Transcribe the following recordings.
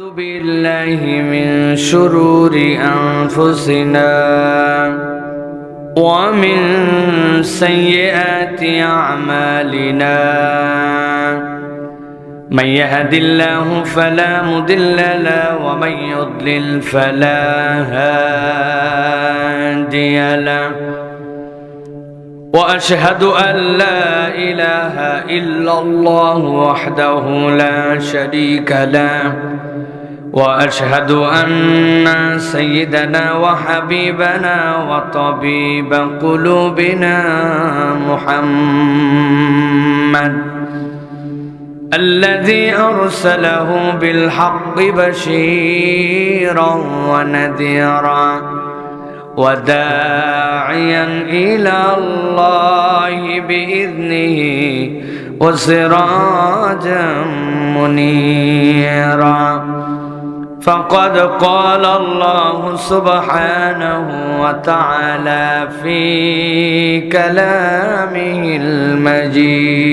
أعوذ بالله من شرور أنفسنا ومن سيئات أعمالنا. من يهد الله فلا مضل له ومن يضلل فلا هادي له. وأشهد أن لا إله إلا الله وحده لا شريك له. وأشهد أن سيدنا وحبيبنا وطبيب قلوبنا محمد الذي أرسله بالحق بشيرا ونذيرا وداعيا إلى الله بإذنه وسراجا منيرا فقد قال الله سبحانه وتعالى في كلامه المجيد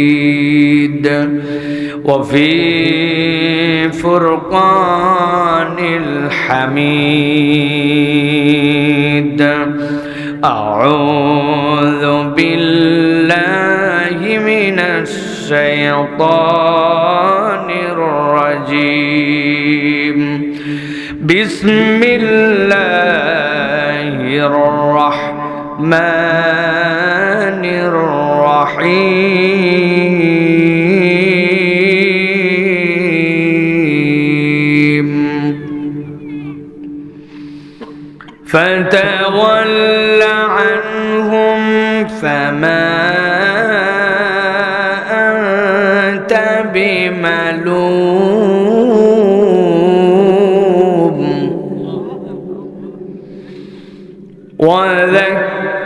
وفي فرقان الحميد أعوذ بالله من الشيطان الرجيم بسم الله الرحمن الرحيم فتول عنهم فما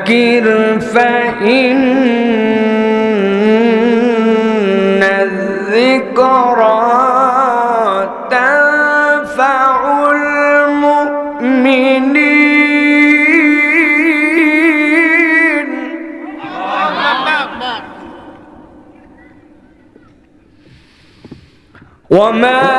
وذكر فإن الذكرى تنفع المؤمنين. وما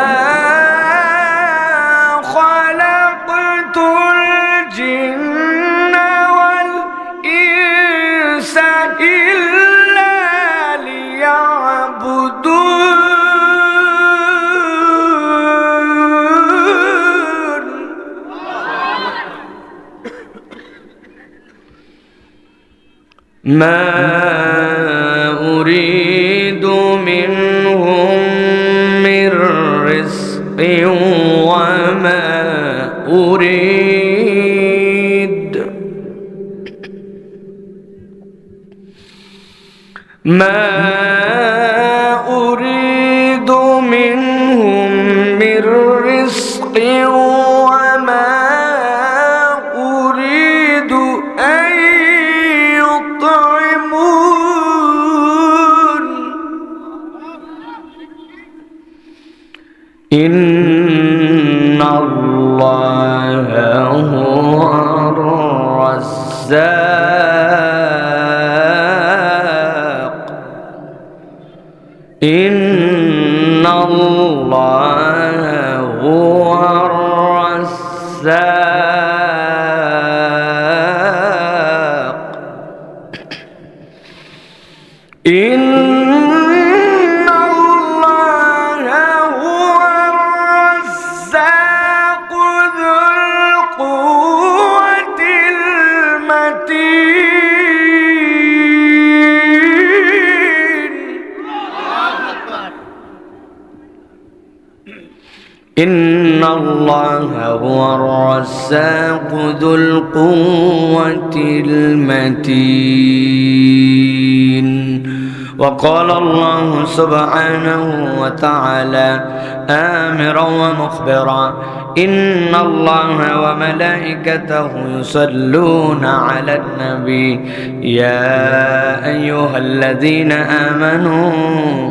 ما أريد منهم من رزق وما أريد إن الله هو الرزاق ذو القوة المتين وقال الله سبحانه وتعالى آمرا ومخبرا إن الله وملائكته يصلون على النبي يا أيها الذين آمنوا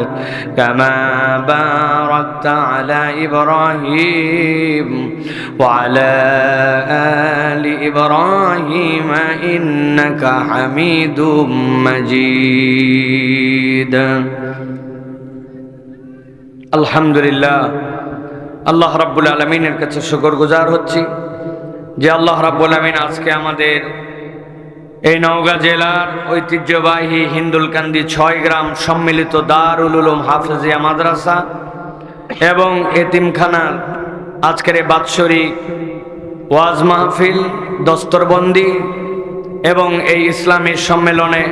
كما باركت على إبراهيم وعلى آل إبراهيم إنك حميد مجيد আলহামদুলিল্লাহ আল্লাহ রাব্বুল আলমিনের কাছে শুকর গুজার হচ্ছি যে আল্লাহ রাব্বুল আলমিন আজকে আমাদের এই নওগাঁ জেলার ঐতিহ্যবাহী হিন্দুলকান্দি ছয় গ্রাম সম্মিলিত দারুল উলুম হাফেজিয়া মাদ্রাসা এবং এতিমখানার আজকের এই বাৎসরিক ওয়াজ মাহফিল, দস্তরবন্দি এবং এই ইসলামী সম্মেলনে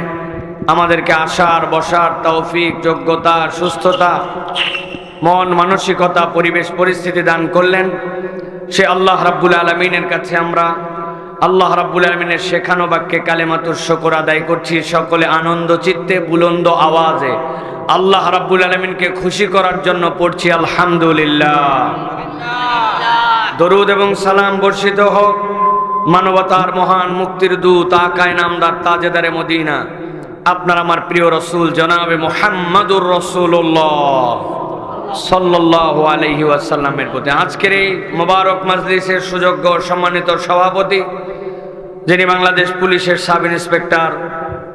আমাদেরকে আসার বসার তৌফিক, যোগ্যতা, সুস্থতা, মন মানসিকতা, পরিবেশ, পরিস্থিতি দান করলেন। সে আল্লাহ রাব্বুল আলমিনের কাছে আমরা আল্লাহ রাব্বুল আলমিনের শেখানো বাক্যে কালেমাতুর শকর আদায় করছি। সকলে আনন্দ চিত্তে, বুলন্দ আওয়াজে আল্লাহ রাব্বুল আলমিনকে খুশি করার জন্য পড়ছি, আলহামদুলিল্লাহ। দরুদ এবং সালাম বর্ষিত হোক। মানবতার মহান মুক্তির দূত, আকায় নামদার তাজেদারে মদিনা। আপনার আমার প্রিয় রসুল জনাবে মোহাম্মদুর রসুল্লাহ সাল্লাহ আলহি ওয়াসাল্লামের প্রতি। আজকের এই মোবারক মাজলিসের সুযোগ্য সম্মানিত সভাপতি, যিনি বাংলাদেশ পুলিশের সাব ইন্সপেক্টর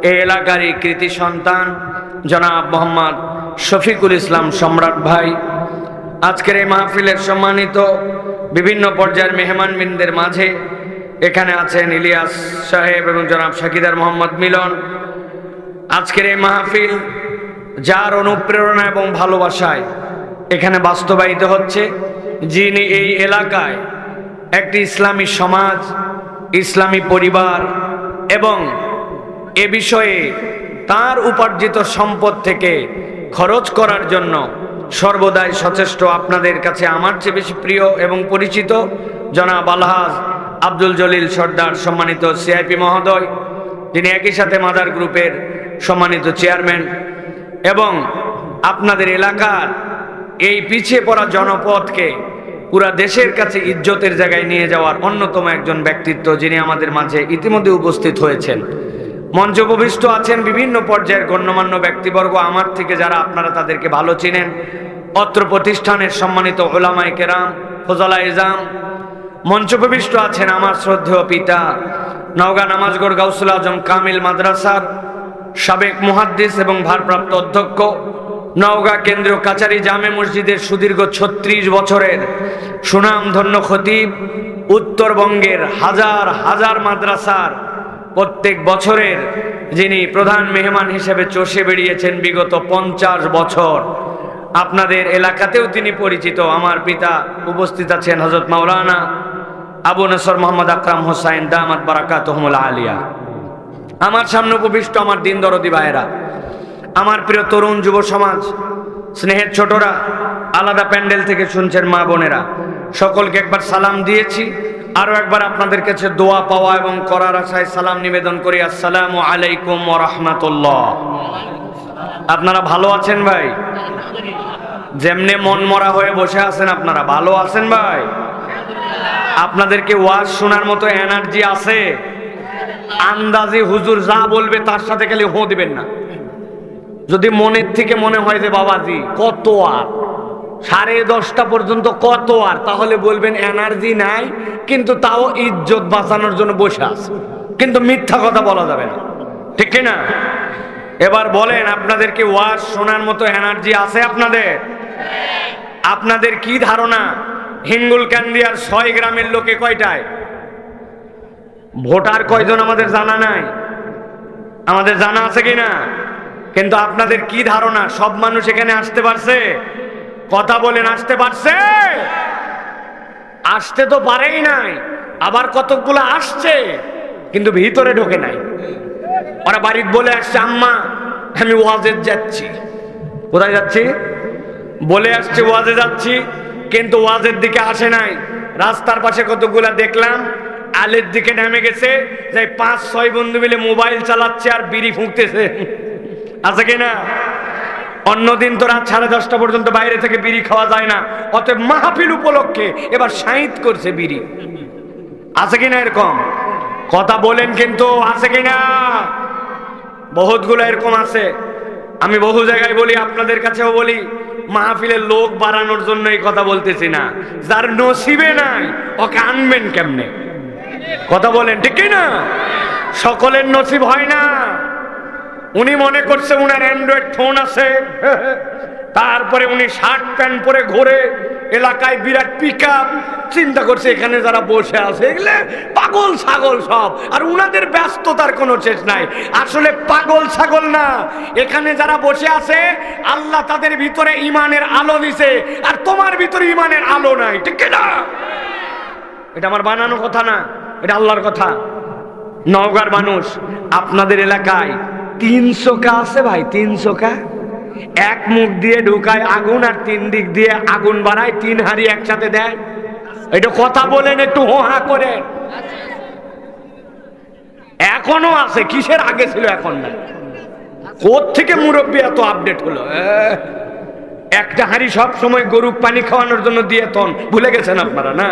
এই এলাকারই কৃতি সন্তান, জনাব মোহাম্মদ শফিকুল ইসলাম সম্রাট ভাই। আজকের এই মাহফিলের সম্মানিত বিভিন্ন পর্যায়ের মেহমানবৃন্দের মাঝে এখানে আছেন ইলিয়াস সাহেব এবং জনাব শাকিদার মোহাম্মদ মিলন। আজকের এই মাহফিল যার অনুপ্রেরণা এবং ভালোবাসায় এখানে বাস্তবায়িত হচ্ছে যিনি এই এলাকায় একটি ইসলামী সমাজ, ইসলামী পরিবার এবং এ বিষয়ে তার উপার্জিত সম্পদ থেকে খরচ করার জন্য সর্বদাই সচেষ্ট আপনাদের কাছে আমার চেয়ে বেশি প্রিয় এবং পরিচিত জনাব আলহাজ আব্দুল জলিল সর্দার সম্মানিত সিআইপি মহোদয়, যিনি একই সাথে মাদার গ্রুপের সম্মানিত চেয়ারম্যান এবং আপনাদের এলাকার এই পিছিয়ে পড়া জনপদকে পুরা দেশের কাছে ইজ্জতের জায়গায় নিয়ে যাওয়ার অন্যতম একজন ব্যক্তিত্ব যিনি আমাদের মাঝে ইতিমধ্যে উপস্থিত হয়েছেন। মঞ্চপ্রবিষ্ট আছেন বিভিন্ন পর্যায়ের গণ্যমান্য ব্যক্তিবর্গ, আমার থেকে যারা আপনারা তাদেরকে ভালো চিনেন, অত্র প্রতিষ্ঠানের সম্মানিত ওলামাই কেরাম, ফজলা ইজাম মঞ্চপ্রবিষ্ট আছেন আমার শ্রদ্ধেয় পিতা, নওগাঁ নামাজগড় গাউসুল আজম কামিল মাদ্রাসার সাবেক মুহাদ্দিস এবং ভারপ্রাপ্ত অধ্যক্ষ নওগাঁ কেন্দ্রীয় কাচারি জামে মসজিদের সুদীর্ঘ ছত্রিশ বছরের সুনামধন্য খতিব, উত্তরবঙ্গের হাজার হাজার মাদ্রাসার প্রত্যেক বছরের যিনি প্রধান মেহমান হিসেবে চষে বেরিয়েছেন বিগত পঞ্চাশ বছর। আপনাদের এলাকাতেও তিনি পরিচিত। আমার পিতা উপস্থিত আছেন হজরত মাওলানা আবু নসর মোহাম্মদ আকরাম হোসাইন দামাত বারাকাত আলিয়া। আমার সামনে উপবিষ্ট আমার দিন দরদি ভাইয়েরা আমার প্রিয় তরুণ যুব সমাজ, স্নেহের ছোটরা, আলাদা প্যান্ডেল থেকে শুনছেন মা বোনেরা। সকলকে একবার সালাম দিয়েছি, আরও একবার আপনাদের কাছে দোয়া পাওয়া এবং করার আশায় সালাম নিবেদন করি। আসসালামু আলাইকুম রহমাতুল্লাহ। আপনারা ভালো আছেন ভাই? যেমনে মন মরা হয়ে বসে আছেন আপনারা, ভালো আছেন ভাই? আপনাদেরকে ওয়াজ শোনার মতো এনার্জি আছে। আন্দাজে হুজুর যা বলবে তার সাথে খালি হো দিবেন না। যদি মনের থেকে মনে হয় যে, বাবাজি, কত আর? সাড়ে দশটা পর্যন্ত কত আর? তাহলে বলবেন, এনার্জি নাই, কিন্তু তাও ইজ্জত বাঁচানোর জন্য বসে আছে। কিন্তু মিথ্যা কথা বলা যাবে না। ঠিক না এবার বলেন, আপনাদেরকে ওয়াজ শোনার মতো এনার্জি আছে আপনাদের? আপনাদের কি ধারণা? হিঙ্গুল ক্যান্দিয়ার ছয় গ্রামের লোকে কয়টায়? ভোটার কয়জন আমাদের জানা নাই? আমাদের জানা আছে কি না কিন্তু আপনাদের কি ধারণা? সব মানুষ এখানে আসতে পারছে? কথা বলেন, আসতে পারছে? আসতে তো পারেই নাই। আবার কতকগুলো আসছে, কিন্তু ভিতরে ঢোকে নাই। ওরা বাড়ির বলে আসছে, আম্মা, আমি ওয়াজের যাচ্ছি। কোথায় যাচ্ছি? বলে আসছে, ওয়াজে যাচ্ছি। কিন্তু ওয়াজের দিকে আসে নাই। রাস্তার পাশে কতগুলা দেখলাম, আলের দিকে নেমে গেছে। যে পাঁচ, ছয় বন্ধু মিলে মোবাইল চালাচ্ছে আর বিড়ি ফুঁকতেছে। আছে কি না অন্যদিন তো রাত সাড়ে দশটা পর্যন্ত বাইরে থেকে বিড়ি খাওয়া যায় না। অতএব মাহফিল উপলক্ষে এবার সাইত করছে বিড়ি। আছে কিনা এরকম? কথা বলেন কিন্তু আছে কিনা? বহুতগুলো এরকম আছে। আমি বহু জায়গায় বলি, আপনাদের কাছেও বলি, মাহফিলের লোক বাড়ানোর জন্য এই কথা বলতেছি না। যার নসিবে নাই, ওকে আনবেন কেমনে? কথা বলেন, ঠিক না সকলের নসিব হয় না। উনি মনে করছে উনার অ্যান্ড্রয়েড ফোন আছে। তারপরে উনি শার্ট প্যান্ট পরে ঘোরে, এলাকায় বিরাট পিক চিন্তা করছে এখানে যারা বসে আছে, এগুলো পাগল ছাগল সব। আর উনাদের ব্যস্ততার কোনো শেষ নাই। আসলে পাগল ছাগল না। এখানে যারা বসে আছে, আল্লাহ তাদের ভিতরে ইমানের আলো দিছে। আর তোমার ভিতরে ইমানের আলো নাই, ঠিক না এটা আমার বানানো কথা না, এটা আল্লাহর কথা। নওগাঁর মানুষ, আপনাদের এলাকায় তিনশো কা আছে ভাই, তিনশো কা। এক মুখ দিয়ে ঢুকায় আগুন আর তিন দিক দিয়ে আগুন বাড়ায়, তিন হাড়ি একসাথে দেয়। এটা কথা বলেন, একটু হোহা করে। এখনও আছে, কিসের আগে ছিল এখন নাই? থেকে মুরব্বী এত আপডেট হলো? একটা হাঁড়ি সব সময় গরু পানি খাওয়ানোর জন্য দিয়ে তন। ভুলে গেছেন আপনারা, না?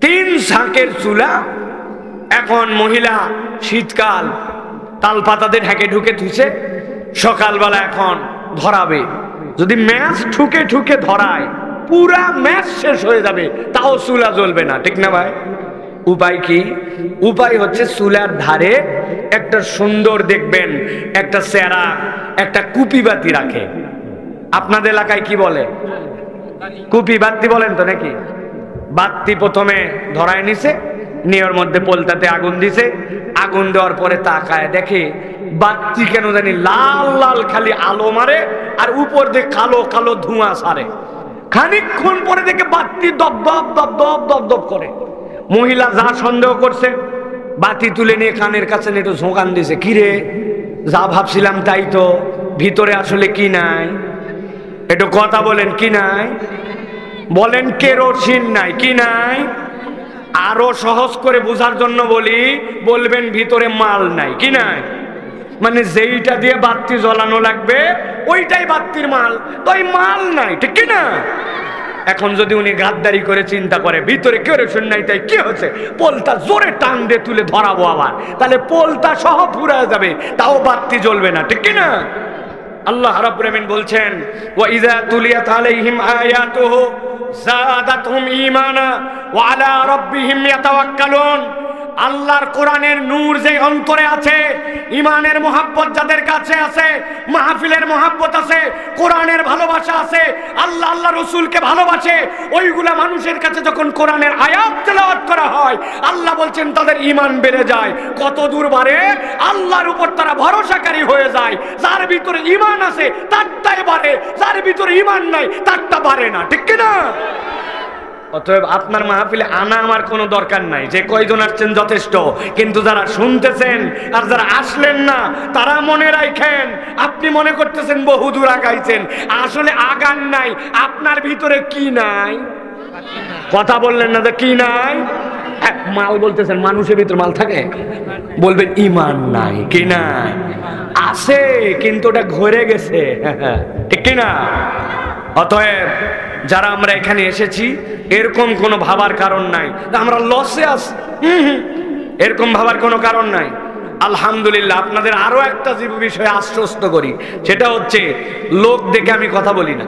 তিন শাঁকের চুলা, এখন মহিলা শীতকাল তাল পাতাতে ঢেকে ঢুকে থুইছে সকালবেলা এখন ধরাবে। যদি ম্যাচ ঠুকে ঠুকে ধরায়, পুরা ম্যাচ শেষ হয়ে যাবে, তাও চুলা জ্বলবে না, ঠিক না ভাই? উপায় কি? উপায় হচ্ছে চুলার ধারে একটা সুন্দর দেখবেন, একটা চেরা একটা কুপি বাতি রাখে। আপনাদের এলাকায় কি বলে? কুপি বাতি বলেন তো নাকি? বাতি প্রথমে ধরায় নিছে নিয়র মধ্যে পোলতাতে আগুন দিছে। আগুন দেওয়ার পরে তাকায় দেখে, বাতি কেন জানি লাল লাল খালি আলো মারে আর উপর দিয়ে কালো কালো ধোঁয়া সারে। খানিকক্ষণ পরে দেখে বাতি দপ দপ দপ দপ দপ দপ করে। মহিলা যা সন্দেহ করছে, বাতি তুলে নিয়ে কানের কাছে একটু ঝোঁকান দিছে কিরে যা ভাবছিলাম তাই তো, ভিতরে আসলে কি নাই? একটু কথা বলেন, কি নাই? বলেন কেরোসিন নাই, কি নাই? আরও সহজ করে বোঝার জন্য বলি, বলবেন ভিতরে মাল নাই, কি নাই? মানে যেইটা দিয়ে বাতি জ্বলানো লাগবে, ওইটাই বাতির মাল। তো মাল নাই, ঠিক কি না? এখন যদি উনি গাদ্দারি করে চিন্তা করে, ভিতরে কেরোসিন নাই, তাই কি হচ্ছে? পোলটা জোরে টান দিয়ে তুলে ধরাবো আবার। তাহলে পোলটা সহ পুরা যাবে, তাও বাতি জ্বলবে না, ঠিক কি না? আল্লাহ রাব্বুল আমিন বলছেন, ওয়া আল্লাহর কোরআনের নূর যে অন্তরে আছে ইমানের মোহাব্বত যাদের কাছে আছে, মাহফিলের মোহাব্বত আছে, কোরআনের ভালোবাসা আছে, আল্লাহ আল্লাহ রসুলকে ভালোবাসে, ওইগুলা মানুষের কাছে যখন কোরআনের আয়াত তেলাওয়াত করা হয়, আল্লাহ বলছেন তাদের ইমান বেড়ে যায়। কত দূর বাড়ে আল্লাহর উপর তারা ভরসাকারী হয়ে যায় যার ভিতরে ইমান আছে, তারটাই বাড়ে। যার ভিতরে ইমান নাই, তারটা বাড়ে না। ঠিক না অতএব আপনার মাহফিলে আনা আমার কোনো দরকার নাই। যে কয়জন আসছেন যথেষ্ট, কিন্তু যারা শুনতেছেন আর যারা আসলেন না, তারা মনে রাখেন, আপনি মনে করতেছেন বহু দূর আগাইছেন। আসলে আগান নাই, আপনার ভিতরে কি নাই? কথা বললেন না যে কি নাই? মাল বলতেছেন, মানুষের ভিতরে মাল থাকে? বলবেন, ইমান নাই, কি নাই আছে, কিন্তু ওটা ঘুরে গেছে। ঠিক কি না? অতএব, যারা আমরা এখানে এসেছি, এরকম কোনো ভাবার কারণ নাই। আমরা লসে আছি। এরকম ভাবার কোনো কারণ নাই। আলহামদুলিল্লাহ, আপনাদের আরও একটা জীব বিষয়ে আশ্বস্ত করি। সেটা হচ্ছে, লোক দেখে আমি কথা বলি না।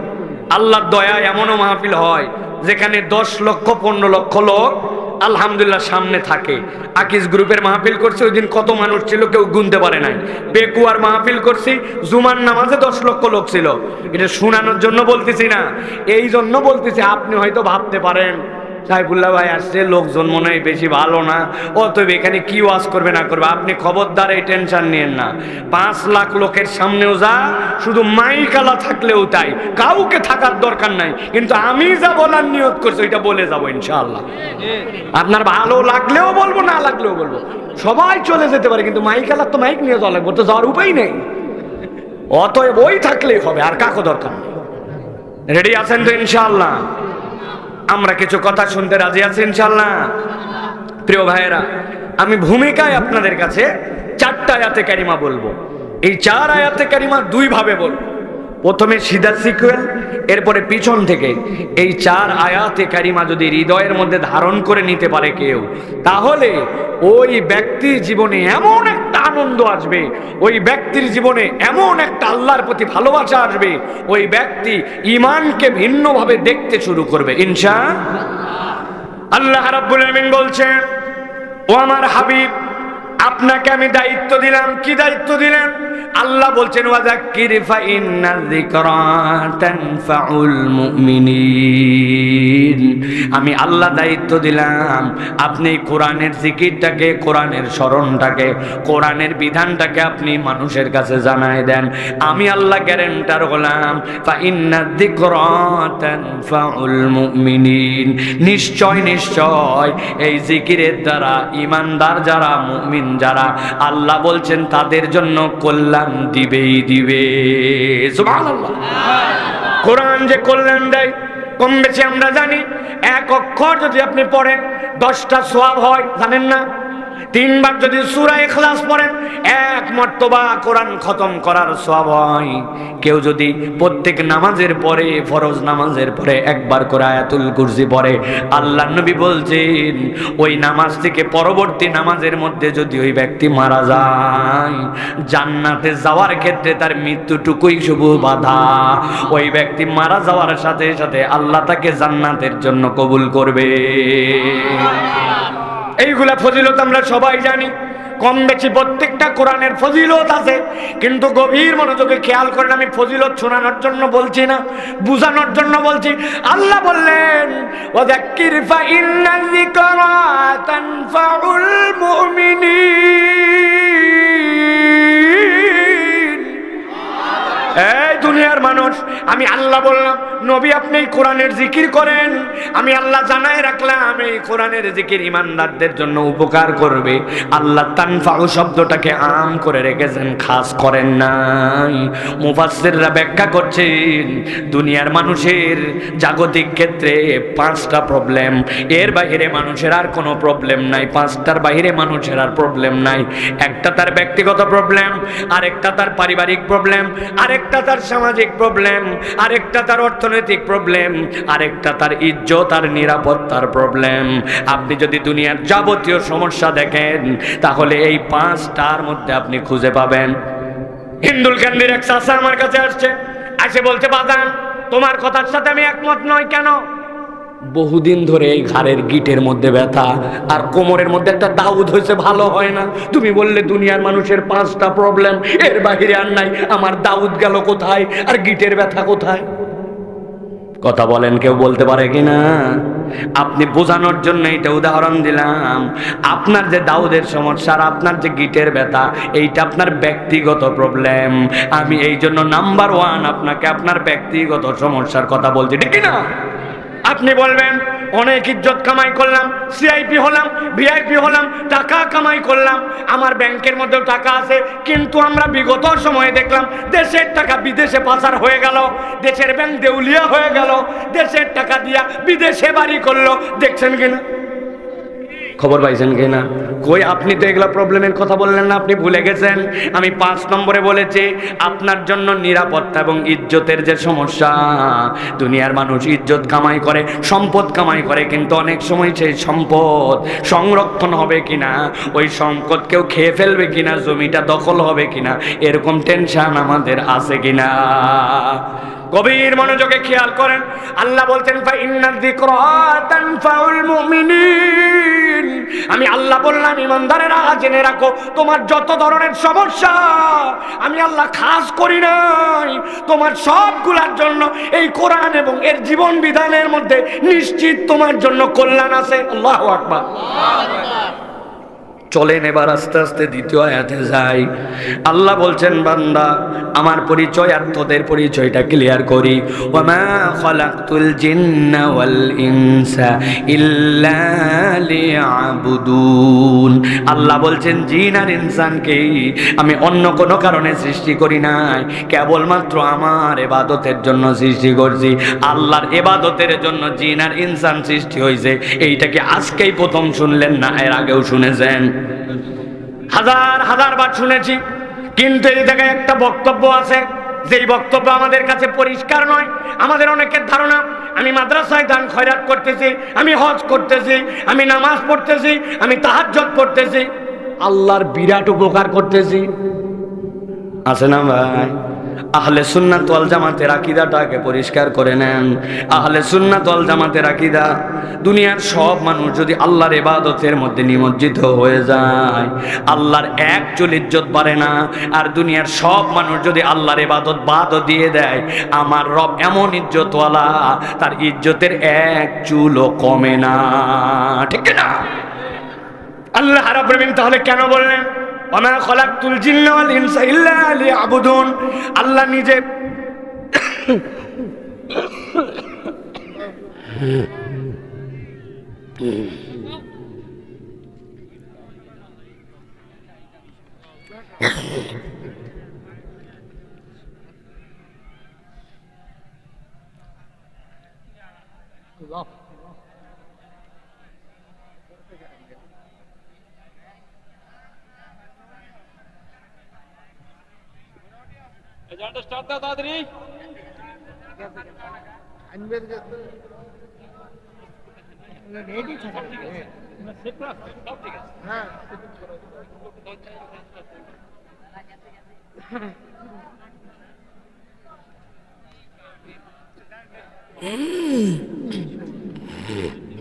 আল্লাহর দয়া এমনও মাহফিল হয়, যেখানে দশ লক্ষ, পনেরো লক্ষ লোক আলহামদুলিল্লাহ সামনে থাকে। আকিস গ্রুপের মাহফিল করছে, ওই দিন কত মানুষ ছিল কেউ গুনতে পারে নাই। বেকুয়ার মাহফিল করছি, জুমার নামাজে দশ লক্ষ লোক ছিল। এটা শোনানোর জন্য বলতেছি না। এই জন্য বলতেছি, আপনি হয়তো ভাবতে পারেন সাইফুল্লাহ ভাই আসছে, লোকজন মনে হয় বেশি ভালো না। অতএব এখানে কি ওয়াজ করবে না করবে? আপনি খবরদার, এই টেনশন নিয়েন না। পাঁচ লাখ লোকের সামনেও যা, শুধু মাইকালা থাকলেও তাই। কাউকে থাকার দরকার নাই। কিন্তু আমি যা বলার নিয়ত করছি, ওইটা বলে যাব ইনশাআল্লাহ। আপনার ভালো লাগলেও বলব, না লাগলেও বলব। সবাই চলে যেতে পারে, কিন্তু মাইকালার তো মাইক নিয়ে যাওয়া লাগবে তো যাওয়ার উপায় নেই। অতএব ওই থাকলেই হবে, আর কাকো দরকার রেডি আছেন তো ইনশাআল্লাহ? আমরা কিছু কথা শুনতে রাজি আছি ইনশাল্লাহ প্রিয় ভাইয়েরা, আমি ভূমিকায় আপনাদের কাছে চারটা আয়াতে কারিমা বলব। এই চার আয়াতে কারিমা দুই ভাবে বল প্রথমে সিধা সিকুয়েল, এরপরে পিছন থেকে। এই চার আয়াতে কারিমা যদি হৃদয়ের মধ্যে ধারণ করে নিতে পারে কেউ, তাহলে ওই ব্যক্তির জীবনে এমন একটা আনন্দ আসবে। ওই ব্যক্তির জীবনে এমন একটা আল্লাহর প্রতি ভালোবাসা আসবে, ওই ব্যক্তি ইমানকে ভিন্নভাবে দেখতে শুরু করবে। ইনশা আল্লাহ রাব্বুল আলামিন বলছেন, ও আমার হাবিব আপনাকে আমি দায়িত্ব দিলাম। কি দায়িত্ব দিলেন? আল্লাহ বলছেন আমি আল্লাহ দায়িত্ব দিলাম। আপনি কোরআনের জিকিরটাকে, কোরআনের স্মরণটাকে, কোরআনের বিধানটাকে আপনি মানুষের কাছে জানায় দেন। আমি আল্লাহ গ্যারেন্টার হলাম নিশ্চয় নিশ্চয়, এই জিকিরের দ্বারা ইমানদার যারা মুমিন যারা আল্লাহ বলছেন তাদের জন্য কল্যাণ দিবেই দিবে। কোরআন যে কল্যাণ দেয়, কম বেশি আমরা জানি। এক অক্ষর যদি আপনি পড়েন, দশটা সোয়াব হয়, জানেন না? তিনবার যদি সুরা এখলাস পড়েন, এক মর্তবা কোরআন খতম করার সব হয়। কেউ যদি প্রত্যেক নামাজের পরে, ফরজ নামাজের পরে একবার করে আয়াতুল কুরসি পড়ে আল্লাহ নবী বলছেন, ওই নামাজ থেকে পরবর্তী নামাজের মধ্যে যদি ওই ব্যক্তি মারা যায়, জান্নাতে যাওয়ার ক্ষেত্রে তার মৃত্যুটুকুই শুভ বাধা। ওই ব্যক্তি মারা যাওয়ার সাথে সাথে আল্লাহ তাকে জান্নাতের জন্য কবুল করবে। এইগুলা ফজিলত আমরা সবাই জানি। কম বেশি প্রত্যেকটা কোরআনের ফজিলত আছে, কিন্তু গভীর মনোযোগে খেয়াল করেন, আমি ফজিলত শোনানোর জন্য বলছি না, বুঝানোর জন্য বলছি। আল্লাহ বললেন ও মুমিনিন। দুনিয়ার মানুষ। আমি আল্লাহ বললাম, নবী, আপনি কোরআনের জিকির করেন। আমি আল্লাহ জানাই রাখলাম, এই কোরআনের জিকির ইমানদারদের জন্য উপকার করবে। আল্লাহ তানফাউ শব্দটাকে আম করে রেখেছেন, খাস করেন নাই। মুফাসসিররা ব্যাখ্যা করছেন, দুনিয়ার মানুষের জাগতিক ক্ষেত্রে পাঁচটা প্রবলেম এর বাইরে মানুষের আর কোনো প্রবলেম নাই। পাঁচটার বাইরে মানুষের আর প্রবলেম নাই। একটা তার ব্যক্তিগত প্রবলেম আরেকটা তার পারিবারিক প্রবলেম আরেকটা তার সামাজিক প্রবলেম আরেকটা তার অর্থনৈতিক প্রবলেম আরেকটা তার ইজ্জত আর নিরাপত্তার প্রবলেম আপনি যদি দুনিয়ার যাবতীয় সমস্যা দেখেন, তাহলে এই পাঁচটার মধ্যে আপনি খুঁজে পাবেন। হিন্দুল কেন্দ্রের এক চাষা আমার কাছে আসছে, আসে বলছে বাদান তোমার কথার সাথে আমি একমত নই কেন? বহুদিন ধরে এই ঘাড়ের গিটের মধ্যে ব্যথা আর কোমরের মধ্যে একটা দাউদ হয়েছে, ভালো হয় না। তুমি বললে দুনিয়ার মানুষের পাঁচটা প্রবলেম এর বাহিরে আর নাই। আমার দাউদ গেল কোথায় আর গিটের ব্যথা কোথায়? কথা বলেন, কেউ বলতে পারে কি না? আপনি বোঝানোর জন্য এটা উদাহরণ দিলাম। আপনার যে দাউদের সমস্যা আর আপনার যে গিটের ব্যথা, এইটা আপনার ব্যক্তিগত প্রবলেম আমি এই জন্য নাম্বার ওয়ান আপনাকে আপনার ব্যক্তিগত সমস্যার কথা বলছি, ঠিক না? আপনি বলবেন, অনেক ইজ্জত কামাই করলাম সিআইপি হলাম ভিআইপি হলাম, টাকা কামাই করলাম, আমার ব্যাংকের মধ্যেও টাকা আছে, কিন্তু আমরা বিগত সময়ে দেখলাম, দেশের টাকা বিদেশে পাচার হয়ে গেল, দেশের ব্যাংক দেউলিয়া হয়ে গেল, দেশের টাকা দিয়া বিদেশে বাড়ি করল, দেখছেন কিনা? খবর পাইছেন কি না কই আপনি তো এগুলো প্রবলেমের কথা বললেন না, আপনি ভুলে গেছেন? আমি পাঁচ নম্বরে বলেছি, আপনার জন্য নিরাপত্তা এবং ইজ্জতের যে সমস্যা, দুনিয়ার মানুষ ইজ্জত কামাই করে, সম্পদ কামাই করে, কিন্তু অনেক সময় সেই সম্পদ সংরক্ষণ হবে কিনা, ওই সম্পদ কেউ খেয়ে ফেলবে কিনা, জমিটা দখল হবে কিনা, এরকম টেনশন আমাদের আছে কিনা? গভীর মনোযোগে খেয়াল করেন। আল্লাহ বলছেন আমি আল্লাহ বললাম, ইমানদারেরা, জেনে রাখো, তোমার যত ধরনের সমস্যা, আমি আল্লাহ খাস করি নাই। তোমার সবগুলার জন্য এই কোরআন এবং এর জীবন বিধানের মধ্যে নিশ্চিত তোমার জন্য কল্যাণ আছে। আল্লাহু আকবার। চলেন এবার আস্তে আস্তে দ্বিতীয় আয়াতে যাই। আল্লাহ বলছেন, বান্দা, আমার পরিচয় আর তোদের পরিচয়টা ক্লিয়ার করি। ওমা খলাকতুল জিন্না ওয়াল ইনসা ইল্লা লিয়াবুদুন। আল্লাহ বলছেন, জিন আর ইনসানকে আমি অন্য কোনো কারণে সৃষ্টি করি নাই, কেবলমাত্র আমার এবাদতের জন্য সৃষ্টি করছি। আল্লাহর এবাদতের জন্য জিন আর ইনসান সৃষ্টি হয়েছে এইটাকে আজকেই প্রথম শুনলেন না এর আগেও শুনেছেন? হাজার হাজার বার শুনেছি। কিন্তু এই জায়গায় একটা বক্তব্য আছে, যেই বক্তব্য আমাদের কাছে পরিষ্কার নয়, আমাদের অনেকের ধারণা, আমি মাদ্রাসায় দান খয়রাত করতেছি, আমি হজ করতেছি, আমি নামাজ পড়তেছি, আমি তাহাজ্জত করতেছি আল্লাহর বিরাট উপকার করতেছি। আছে না ভাই? আহলে সুন্নাত ওয়াল জামাতের আকীদাটাকে পরিষ্কার করে নেন। আহলে সুন্নাত ওয়াল জামাতের আকীদা, দুনিয়ার সব মানুষ যদি আল্লাহর ইবাদতের মধ্যে নিমজ্জিত হয়ে যায়, আল্লাহর এক চুল ইজ্জত বাড়ে না। আর দুনিয়ার সব মানুষ যদি আল্লাহর ইবাদত বাদও দিয়ে দেয়, আমার রব এমন ইজ্জতওয়ালা, তার ইজ্জতের এক চুলও কমে না। ঠিক না আল্লাহ রাব্বুল তাহলে কেন বললেন? ওমা খলাকুল জিল্লাল ইনসা ইল্লা লিয়াবুদুন। আল্লাহ নিজে జంట స్టార్ట్ దాదిరి Mm-hmm.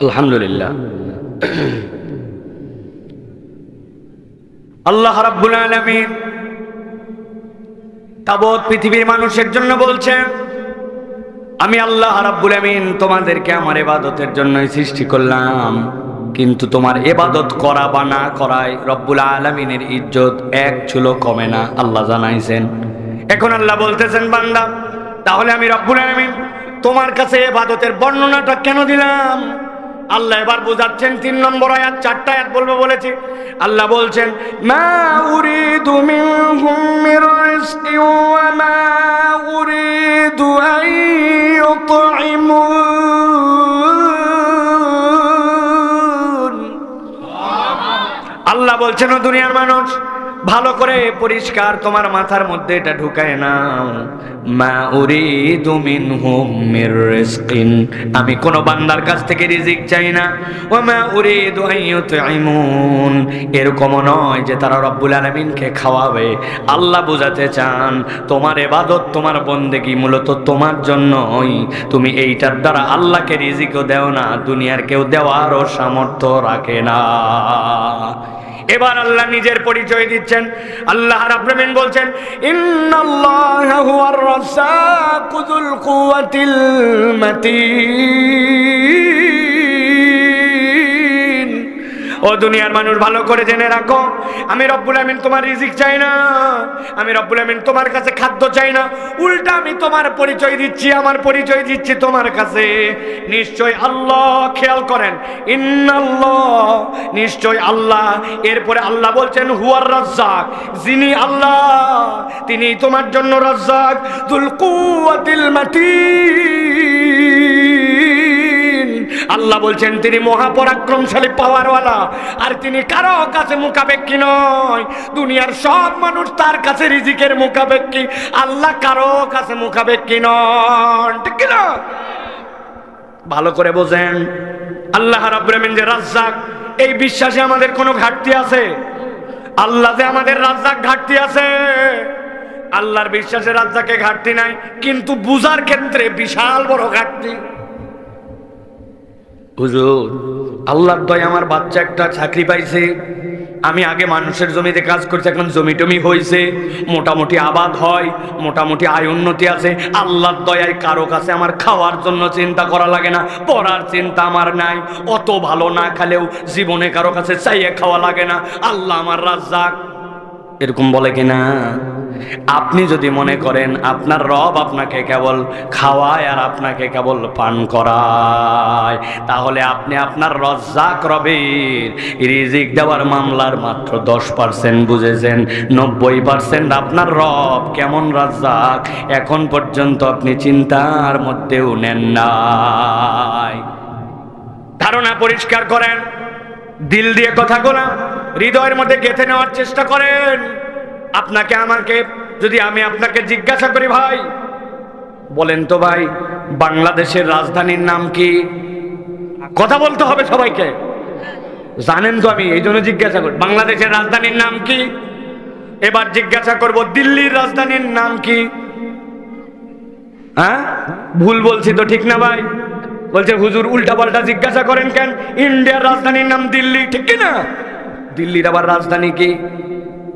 আলহামদুলিল্লাহ। আল্লাহ রাব্বুল আলামিন তাবৎ পৃথিবীর মানুষের জন্য বলছেন, আমি আল্লাহ রাব্বুল আমিন তোমাদেরকে আমার এবাদতের জন্যই সৃষ্টি করলাম, কিন্তু তোমার এবাদত করা বা না করায় রব্বুল আলমিনের ইজ্জত এক চুলো কমে না, আল্লাহ জানাইছেন। এখন আল্লাহ বলতেছেন, বান্দা, তাহলে আমি রব্বুল আলমিন তোমার কাছে এবাদতের বর্ণনাটা কেন দিলাম? আল্লাহ এবার বোঝাচ্ছেন তিন নম্বর আয়াত, চারটা আয়াত বলব বলেছি। আল্লাহ বলছেন, মা উরিদু মিনহুম মির রিজকিন ওয়া মা উরিদু আন ইউতঈমুন আল্লাহ বলছেন দুনিয়ার মানুষ ভালো করে পরিষ্কার, তোমার মাথার মধ্যে এটা ঢুকায় নাও। মা উরিদু মিনহুম মির আমি কোন বান্দার কাছ থেকে রিজিক চাই না। ও মা উরিদু ইউতঈমুন এরকম নয় যে তারা রব্বুল আলামিনকে খাওয়াবে। আল্লাহ বুঝাতে চান, তোমার এবাদত তোমার বন্দেগী, মূলত তোমার জন্যই। তুমি এইটার দ্বারা আল্লাহকে রিজিকও দেও না, দুনিয়ার কেউ দেওয়ারও সামর্থ্য রাখে না। এবার আল্লাহ নিজের পরিচয় দিচ্ছেন। আল্লাহ রাব্বুল বলছেন ইন্নাল্লাহু হুয়ার রাসাকুল কুওয়াতিল মাতিন। ও দুনিয়ার মানুষ, ভালো করে জেনে রাখো। আমি রব্বুল আমিন তোমার রিজিক চাই না। আমি রব্বুল আমিন তোমার কাছে খাদ্য চাই না। উল্টা আমি তোমার পরিচয় দিচ্ছি, আমার পরিচয় দিচ্ছি তোমার কাছে। নিশ্চয় আল্লাহ খেয়াল করেন। ইন্নাল্লাহ, নিশ্চয় আল্লাহ। এরপরে আল্লাহ বলছেন, হুয়ার রাজ্জাক। যিনি আল্লাহ তিনি তোমার জন্য রাজ্জাক। দুল কুওয়াতিল মাতিন। আল্লাহ বলছেন, তিনি মহাপরাক্রমশালী পাওয়ারওয়ালা। আর তিনি কারও কাছে মুখাপেক্ষী নয়। দুনিয়ার সব মানুষ তার কাছে রিজিকের মুখাপেক্ষী। আল্লাহ কারও কাছে মুখাপেক্ষী নন। ঠিক না ভালো করে বোঝেন। আল্লাহ রাব্বুল আমিন যে রাজ্জাক, এই বিশ্বাসে আমাদের কোনো ঘাটতি আছে? আল্লাহ যে আমাদের রাজ্জাক ঘাটতি আছে? আল্লাহর বিশ্বাসে রাজ্জাকে ঘাটতি নাই, কিন্তু বুজার ক্ষেত্রে বিশাল বড় ঘাটতি। হুজুর, আল্লাহর দয় আমার বাচ্চা একটা চাকরি পাইছে। আমি আগে মানুষের জমিতে কাজ করছি, এখন জমি টমি হয়েছে মোটামুটি আবাদ হয়, মোটামুটি আয় উন্নতি আছে। আল্লাহর দয়ায় কারও কাছে আমার খাওয়ার জন্য চিন্তা করা লাগে না, পড়ার চিন্তা আমার নাই। অত ভালো না খেলেও জীবনে কারও কাছে চাইয়ে খাওয়া লাগে না। আল্লাহ আমার রাজ্জাক। এরকম বলে কিনা? আপনি যদি মনে করেন আপনার রব আপনাকে কেবল খাওয়ায় আর আপনাকে কেবল পান করায়, তাহলে আপনি আপনার রজ্জাক রবের রিজিক দেওয়ার মামলার মাত্র দশ পার্সেন্ট বুঝেছেন। নব্বই পার্সেন্ট আপনার রব কেমন রজ্জাক এখন পর্যন্ত আপনি চিন্তার মধ্যেও নেন নাই। ধারণা পরিষ্কার করেন, দিল দিয়ে কথাগুলো হৃদয়ের মধ্যে গেঁথে নেওয়ার চেষ্টা করেন। আপনাকে আমাকে, যদি আমি আপনাকে জিজ্ঞাসা করি ভাই, বলেন তো ভাই, বাংলাদেশের রাজধানীর নাম কি? কথা বলতে হবে সবাইকে। জানেন তো আমি এই জন্য জিজ্ঞাসা করি, বাংলাদেশের রাজধানীর নাম কি? এবার জিজ্ঞাসা করব, দিল্লির রাজধানীর নাম কি? হ্যাঁ? ভুল বলছি তো ঠিক না ভাই? বলছে, হুজুর উল্টা পাল্টা জিজ্ঞাসা করেন কেন? ইন্ডিয়ার রাজধানীর নাম দিল্লি, ঠিক না? দিল্লির আবার রাজধানী কি?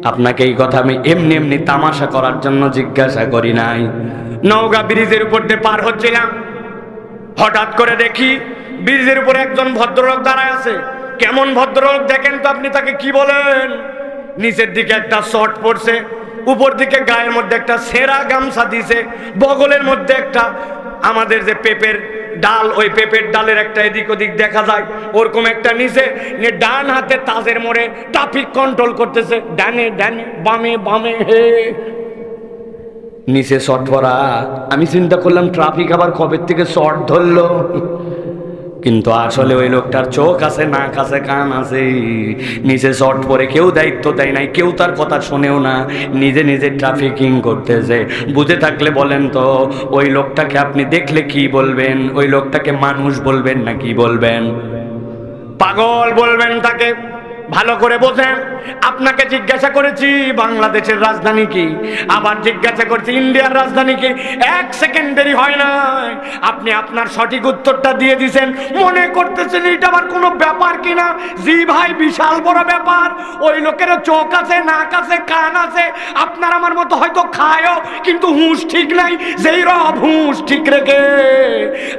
আপনাকে এই কথা আমি এমনি এমনি তামাশা করার জন্য জিজ্ঞাসা করি নাই। নওগাঁ ব্রিজের উপর দিয়ে পার হচ্ছিলাম। হঠাৎ করে দেখি ব্রিজের উপরে একজন ভদ্রলোক দাঁড়ায় আছে। কেমন ভদ্রলোক দেখেন তো আপনি তাকে কি বলেন? নিচের দিকে একটা শর্ট পড়ছে উপর দিকে গায়ের মধ্যে একটা সেরা গামছা দিছে, বগলের মধ্যে একটা আমাদের যে পেপের ডাল, ওই পেঁপের ডালের একটা এদিক ওদিক দেখা যায়। ওরকম একটা নিচে ডান হাতে তাজের মোড়ে ট্রাফিক কন্ট্রোল করতেছে। ডানে ডানে, বামে বামে, হে। নিচে শর্ট ভরা। আমি চিন্তা করলাম ট্রাফিক আবার কবে থেকে শর্ট ধরলো? কিন্তু আসলে ওই লোকটার চোখ আছে, নাক আছে, কান আছে। নিজে শর্ট পরে কেউ দায়িত্ব দেয় নাই, কেউ তার কথা শোনেও না। নিজে নিজে ট্রাফিকিং করতেছে। বুঝে থাকলে বলেন তো, ওই লোকটাকে আপনি দেখলে কি বলবেন? ওই লোকটাকে মানুষ বলবেন না কি বলবেন? পাগল বলবেন তাকে। ভালো করে বোঝেন। আপনাকে জিজ্ঞাসা করেছি, বাংলাদেশের রাজধানী কি? আবার জিজ্ঞাসা করছি, ইন্ডিয়ার রাজধানী কি? এক সেকেন্ড দেরি হয় না আপনি আপনার সঠিক উত্তরটা দিয়ে দিছেন। মনে করতেছেন এটা আবার কোনো ব্যাপার কিনা? জি ভাই, বিশাল বড় ব্যাপার। ওই লোকেরও চোখ আছে, নাক আছে, কান আছে। আপনার আমার মতো হয়তো খায়ও, কিন্তু হুঁশ ঠিক নাই। যেই রব হুঁশ ঠিক রেখে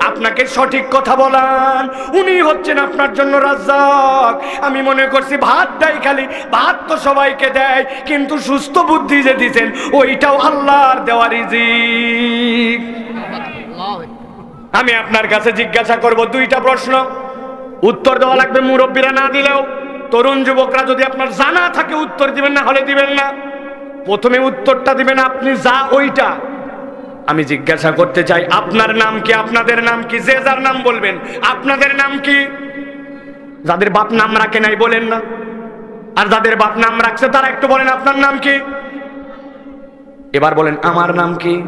আপনাকে সঠিক কথা বলান। উনি হচ্ছেন আপনার জন্য রাজ্জাক। আমি মনে করছি ভাত দেয় খালি। ভাত তো সবাইকে দেয়, কিন্তু সুস্থ বুদ্ধি যে দিছেন, ওইটাও আল্লাহর দেওয়া রিজিক। আমি আপনার কাছে জিজ্ঞাসা করব দুইটা প্রশ্ন। উত্তর দেওয়া লাগবে মুরব্বীরা না দিলেও। তরুণ যুবকরা যদি আপনার জানা থাকে, উত্তর দিবেন না হলে দিবেন না। প্রথমে উত্তরটা দিবেন আপনি যা ওইটা। আমি জিজ্ঞাসা করতে চাই, আপনার নাম কি, আপনাদের নাম কি, যে যার নাম বলবেন, আপনাদের নাম কি? যাদের বাপ নাম রাখে নাই, বলেন না। আর যাদের বাপ নাম রাখছে, তারা একটু বলেন, আপনার নাম কি? এবার বলেন, আমার নাম কি?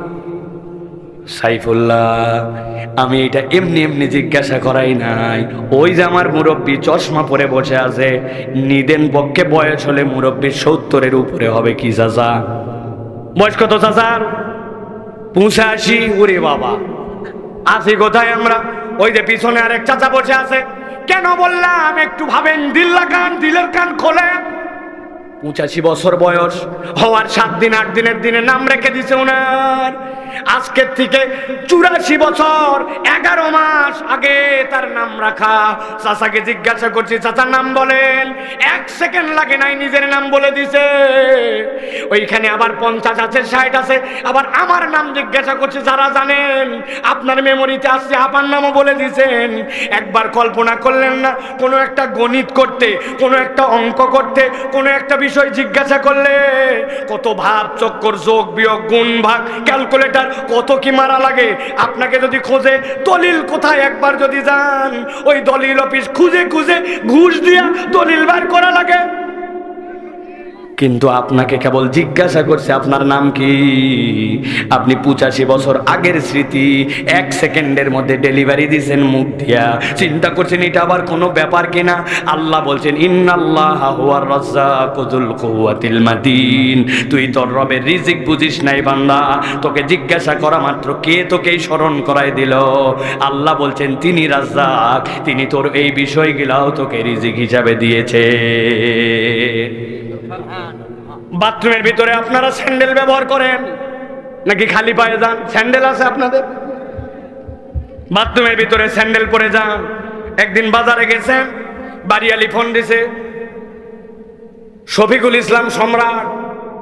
সাইফুল্লাহ, আমি এটা এমনি এমনি জিজ্ঞাসা করাই নাই। ওই যে আমার মুরব্বী চশমা পরে বসে আছে, নিদেন পক্ষে বয়স হলে মুরব্বীর সত্তরের উপরে হবে কি চাচা? বয়স কত চাচার পঁচাশি? ওরে বাবা। আছি কোথায় আমরা? ওই যে পিছনে আরেক চাচা বসে আছে। কেন বললাম? একটু ভাবেন, দিল্লা কান দিলের কান খোলে। পঁচাশি বছর বয়স, হওয়ার সাত দিন, আট দিনের দিনে নাম রেখে দিছে ওনার। আজকের থেকে চুরাশি বছর, এগারো মাস আগে তার নাম রাখা। চাচাকে জিজ্ঞাসা করছি, চাচার নাম বলেন। এক সেকেন্ড লাগে নাই, নিজের নাম বলে দিছে। ওইখানে আবার পঞ্চাশ আছে, ষাট আছে। আবার আমার নাম জিজ্ঞাসা করছে, যারা জানেন, আপনার মেমোরিতে আসছে, আপার নামও বলে দিছেন। একবার কল্পনা করলেন না, কোনো একটা গণিত করতে, কোনো একটা অঙ্ক করতে, কোনো একটা বিষয় জিজ্ঞাসা করলে, কত ভাব, চক্কর, যোগ, বিয়োগ, গুণ, ভাগ, ক্যালকুলেটর কত কি মারা লাগে? আপনাকে যদি খোঁজে, দলিল কোথায়? একবার যদি যান, ওই দলিল অফিস খুঁজে খুঁজে ঘুষ দিয়া দলিল বার করা লাগে। কিন্তু আপনাকে কেবল জিজ্ঞাসা করছে, আপনার নাম কি? আপনি পঁচাশি বছর আগের স্মৃতি, এক সেকেন্ডের মধ্যে ডেলিভারি দিয়েছেন মুখ দিয়া। চিন্তা করছেন, এটা আবার কোনো ব্যাপার কিনা আল্লাহ বলছেন, ইন্নাল্লাহ তুই তোর রবের রিজিক বুঝিস নাই বান্দা। তোকে জিজ্ঞাসা করা মাত্র কে তোকে স্মরণ করায় দিল। আল্লাহ বলছেন, তিনি রাজ্জাক, তিনি তোর এই বিষয়গুলাও তোকে রিজিক হিসাবে দিয়েছে। বাথরুমের ভিতরে আপনারা স্যান্ডেল ব্যবহার করেন? নাকি খালি পায়ে যান? স্যান্ডেল আছে আপনাদের? বাথরুমের ভিতরে স্যান্ডেল পরে যান। একদিন বাজারে গেছেন, বাড়িয়ালি ফোন দিছে, শফিকুল ইসলাম সম্রাট।